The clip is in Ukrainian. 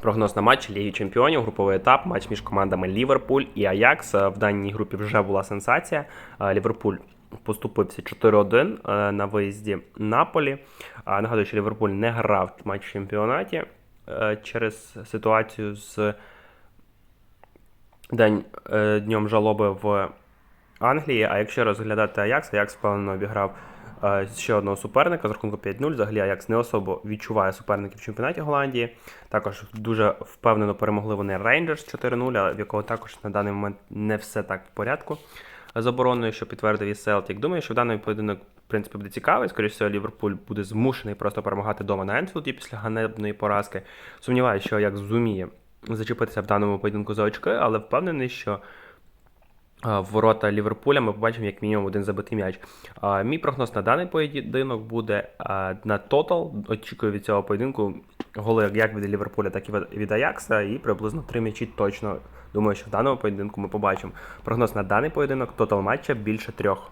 Прогноз на матч Ліги Чемпіонів, груповий етап, матч між командами Ліверпуль і Аякс. Е, В даній групі вже була сенсація. Е, Ліверпуль поступився 4-1 е, на виїзді Наполі. Нагадую, що Ліверпуль не грав матч в чемпіонаті через ситуацію з день, днем жалоби в Англії. А якщо розглядати Аякс, Аякс впевнено обіграв ще одного суперника з рахунку 5-0. Взагалі Аякс не особо відчуває суперників в чемпіонаті Голландії. Також дуже впевнено перемогли вони Рейнджерс 4-0, в якого також на даний момент не все так в порядку з обороною, що підтвердив і Селтік. Думаю, що в даний поєдинок в принципі буде цікавий. Скоріше всього, Ліверпуль буде змушений просто перемагати дома на Енфілді після ганебної поразки. Сумніваюся, що Аякс зуміє зачепитися в даному поєдинку за очки, але впевнений, що в ворота Ліверпуля ми побачимо як мінімум один забитий м'яч. Мій прогноз на даний поєдинок буде на тотал. Очікую від цього поєдинку голи як від Ліверпуля, так і від- від Аякса, і приблизно три м'ячі точно. Думаю, що в даному поєдинку ми побачимо. Прогноз на даний поєдинок тотал матча більше трьох.